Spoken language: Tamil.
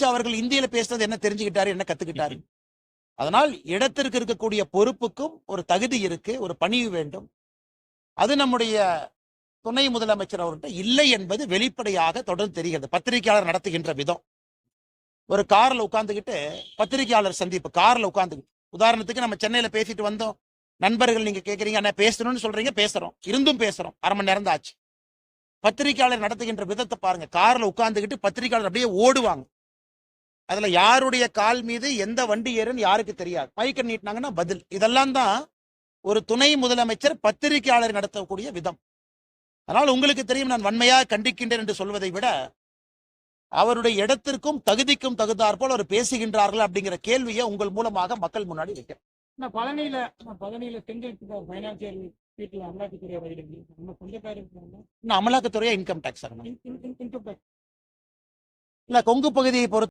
வச்சு அவர்கள் இந்தியில பேசுனது என்ன தெரிஞ்சுக்கிட்டாரு என்ன கத்துக்கிட்டாரு? அதனால் இடத்திற்கு இருக்கக்கூடிய பொறுப்புக்கும் ஒரு தகுதி இருக்கு ஒரு பணிவு வேண்டும். அது நம்முடைய துணை முதலமைச்சர் அவர்கிட்ட இல்லை என்பது வெளிப்படையாக தொடர்ந்து தெரிகிறது. பத்திரிகையாளர் நடத்துகின்ற விதம். ஒரு கார்ல உட்கார்ந்துகிட்டு பத்திரிகையாளர் சந்திப்பு கார்ல உட்கார்ந்துக்கிட்டு உதாரணத்துக்கு நம்ம சென்னையில பேசிட்டு வந்தோம். நண்பர்கள் நீங்க கேக்குறீங்க என்ன பேசணும்னு சொல்றீங்க பேசுறோம். இருந்தும் பேசுறோம். அரை மணி நேரம் தான் ஆச்சு. பத்திரிகையாளர் நடத்துகின்ற விதத்தை பாருங்க. கார்ல உட்காந்துக்கிட்டு பத்திரிகையாளர் அப்படியே ஓடுவாங்க. அதுல யாருடைய கால் மீது எந்த வண்டி ஏறுன்னு யாருக்கு தெரியாது. மைக்க நீட்டினாங்கன்னா பதில். இதெல்லாம் தான் ஒரு துணை முதலமைச்சர் பத்திரிகையாளர் நடத்தக்கூடிய விதம். அதனால் உங்களுக்கு தெரியும் நான் வன்மையாக கண்டிக்கின்றேன் என்று சொல்வதை விட அவருடைய இடத்திற்கும் தகுதிக்கும் தகுந்தாற்போல் அவர் பேசுகின்றார்கள் அப்படிங்கிற கேள்வியை உங்கள் மூலமாக மக்கள் முன்னாடி வைக்கிறேன். நான் பழனியில நான் பழனியில செஞ்சிருக்க பைனான்சியல் வீட்டில் அமலாக்கத்துறை நம்ம அமலாக்கத்துறையா இன்கம் டேக்ஸ் இன்- இன்- இன்- இன்கம் டேக்ஸ் இல்ல கொங்கு பகுதியை பொறுத்த